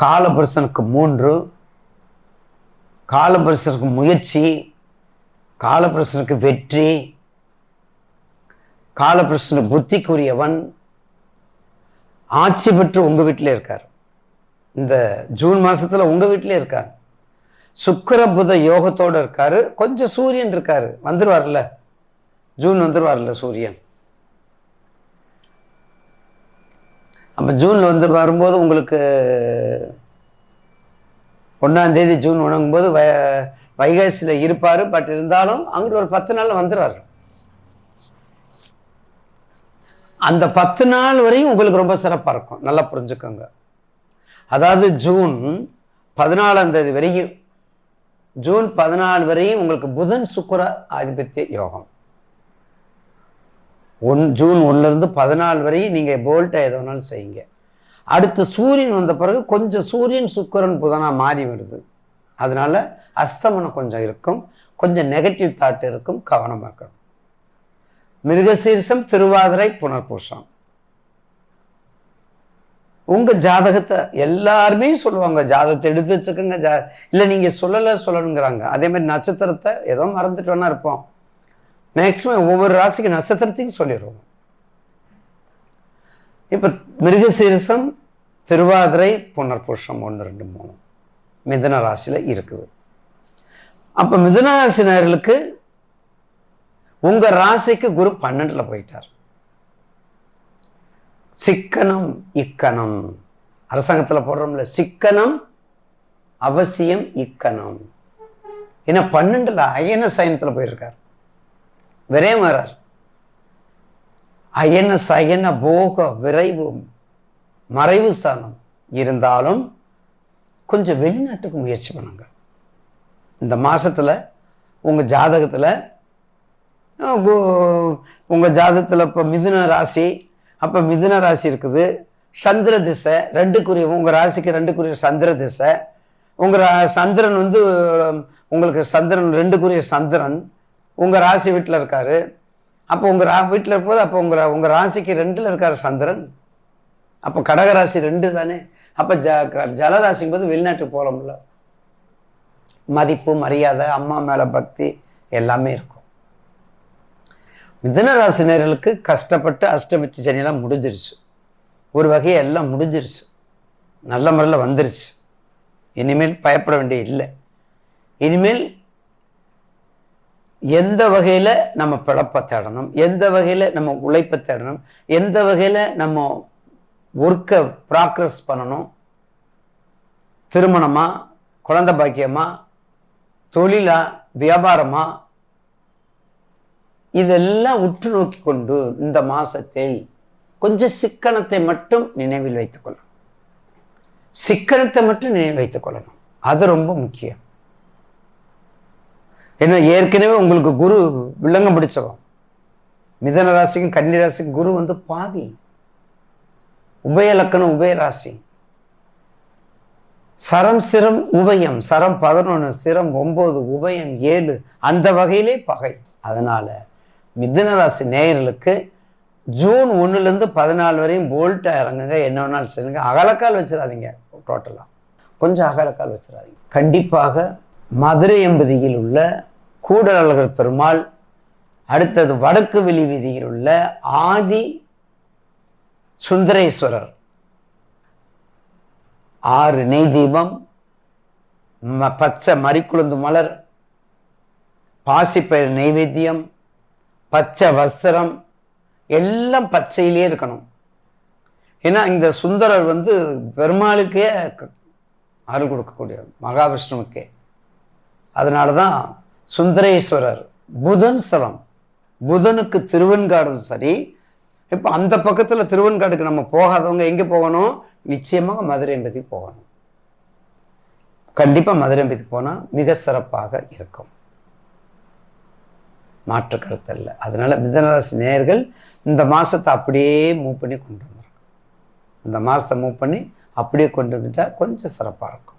காலபுருஷனுக்கு மூன்று காலபுருஷனுக்கு முயற்சி காலபுருஷனுக்கு வெற்றி காலபுருஷனுக்கு புத்திக்குரியவன் ஆட்சி பெற்று உங்கள் வீட்டிலே இருக்கார். இந்த ஜூன் மாதத்தில் உங்கள் வீட்டிலே இருக்கார். சுக்கிர புத யோகத்தோட இருக்கார். கொஞ்சம் சூரியன் இருக்கார். வந்துடுவார்ல ஜூன் வந்துருவார்ல சூரியன்? அப்ப ஜூன்ல வந்து வரும்போது உங்களுக்கு ஒன்றாந்தேதி ஜூன் உணங்கும்போது வய வைகாசியில் இருப்பார் பட் இருந்தாலும் அங்கிட்டு ஒரு பத்து நாளில் வந்துடுறாரு. அந்த பத்து நாள் வரையும் உங்களுக்கு ரொம்ப சிறப்பாக இருக்கும். நல்லா புரிஞ்சுக்கோங்க. அதாவது ஜூன் பதினாலாம் தேதி வரையும் ஜூன் பதினாலு வரையும் உங்களுக்கு புதன் சுக்கர ஆதிபத்திய யோகம். ஒன் ஜூன் ஒன்றுலேருந்து பதினாலு வரையும் நீங்கள் போல்ட்டை எது வேணாலும் செய்யுங்க. அடுத்து சூரியன் வந்த பிறகு கொஞ்சம் சூரியன் சுக்கரன் புதனாக மாறி வருது. அதனால் அஸ்தமனம் கொஞ்சம் இருக்கும். கொஞ்சம் நெகட்டிவ் தாட் இருக்கும். கவனமாக இருக்கணும் மிருகசீர்ஷம் திருவாதிரை புனர்பூஷம் உங்க ஜாதகத்தை எல்லாருமே சொல்லுவாங்க. ஜாதகத்தை எடுத்து வச்சுக்கோங்க. ஜா இல்லை நீங்கள் சொல்லலை சொல்லணுங்கிறாங்க. அதே மாதிரி நட்சத்திரத்தை ஏதோ மறந்துட்டு வேணா இருப்போம். மேக்சிமம் ஒவ்வொரு ராசிக்கு நட்சத்திரத்தையும் சொல்லிடுவோம் இப்போ மிருகசீரசம் திருவாதிரை புனர்புருஷம் ஒன்று ரெண்டு மூணு. மிதன ராசியில் இருக்குது. அப்போ மிதன ராசினர்களுக்கு உங்க ராசிக்கு குரு பன்னெண்டுல போயிட்டார். சிக்கனம் இக்கணம். அரசாங்கத்தில் போடுறோம்ல சிக்கனம் அவசியம் இக்கணம். ஏன்னா பன்னெண்டுல அயன சயனத்தில் போயிருக்கார். விரையும் வர்றார் அயன சயன போக விரைவு மறைவு ஸ்தானம் இருந்தாலும் கொஞ்சம் வெளிநாட்டுக்கு முயற்சி பண்ணுங்க. இந்த மாதத்தில் உங்கள் ஜாதகத்தில் உங்கள் ஜாதகத்தில் இப்போ மிதுன ராசி அப்போ மிதுன ராசி இருக்குது. சந்திர திசை ரெண்டுக்குரிய உங்கள் ராசிக்கு ரெண்டுக்குரிய சந்திர திசை. உங்கள் சந்திரன் வந்து உங்களுக்கு சந்திரன் ரெண்டுக்குரிய சந்திரன். உங்கள் ராசி வீட்டில் இருக்காரு. அப்போ உங்கள் ரா வீட்டில் இருக்கும்போது அப்போ உங்கள் உங்கள் ராசிக்கு ரெண்டில் இருக்கார் சந்திரன். அப்போ கடகராசி ரெண்டு தானே. அப்போ ஜ க- போது வெளிநாட்டுக்கு போகலாம்ல மதிப்பு மரியாதை அம்மா மேலே பக்தி எல்லாமே இருக்கும். மிதுன ராசினியர்களுக்கு கஷ்டப்பட்டு அஷ்டபத்தி சனியெல்லாம் முடிஞ்சிருச்சு. ஒரு வகையை எல்லாம் முடிஞ்சிருச்சு. நல்ல முறையில் வந்துருச்சு. இனிமேல் பயப்பட வேண்டிய இல்லை. இனிமேல் எந்த வகையில் நம்ம பிழப்பை தேடணும்? எந்த வகையில் நம்ம உழைப்பை தேடணும்? எந்த வகையில் நம்ம ஒர்க்கை ப்ராக்ரஸ் பண்ணணும்? திருமணமா? குழந்தை பாக்கியமா? தொழிலா? வியாபாரமா? இதெல்லாம் உற்று நோக்கி கொண்டு இந்த மாதத்தில் கொஞ்சம் சிக்கனத்தை மட்டும் நினைவில் வைத்துக்கொள்ளணும் சிக்கனத்தை மட்டும் நினைவில் வைத்துக் கொள்ளணும். அது ரொம்ப முக்கியம். ஏன்னா ஏற்கனவே உங்களுக்கு குரு வில்லங்கம் பிடிச்சவன் மிதன ராசிக்கும் கன்னி ராசிக்கும் குரு வந்து பாவி. உபய லக்கணம் உபய ராசி. சரம் சிரம் உபயம் சரம் பதினொன்று சிரம் ஒம்பது உபயம் ஏழு அந்த வகையிலே பகை. அதனால மிதுன ராசி நேயர்களுக்கு ஜூன் ஒன்றுலேருந்து பதினாலு வரையும் போல்ட்டா இறங்குங்க. என்ன வேணாலும் செய்யுங்க. அகலக்கால் வச்சிடாதீங்க டோட்டலாக கொஞ்சம் அகலக்கால் வச்சிடாதீங்க. கண்டிப்பாக மதுரை எம்பதியில் உள்ள கூடலர்கள் பெருமாள் அடுத்தது வடக்கு வெளி வீதியில் உள்ள ஆதி சுந்தரேஸ்வரர். ஆறு நெய் தீபம் ம- பச்சை மறிக்குழுந்து மலர் பாசிப்பயிர் நைவேத்தியம் பச்சை வஸ்திரம் எல்லாம் பச்சையிலே இருக்கணும். ஏன்னா இந்த சுந்தரர் வந்து பெருமாளுக்கே அருள் கொடுக்கக்கூடிய மகாவிஷ்ணுவுக்கே. அதனால தான் சுந்தரேஸ்வரர் புதன் ஸ்தலம். புதனுக்கு திருவெண்காடும் சரி. இப்போ அந்த பக்கத்தில் திருவெண்காடுக்கு நம்ம போகாதவங்க எங்கே போகணும்? நிச்சயமாக மதுரைம்பதிக்கு போகணும். கண்டிப்பாக மதுரைம்பதிக்கு போனால் மிக சிறப்பாக இருக்கும். மாற்று கருத்து இல்லை அதனால மிதனராசி நேயர்கள் இந்த மாதத்தை அப்படியே மூவ் பண்ணி கொண்டு வந்துருக்கும் இந்த மாதத்தை மூவ் பண்ணி அப்படியே கொண்டு வந்துட்டால் கொஞ்சம் சிறப்பாக இருக்கும்.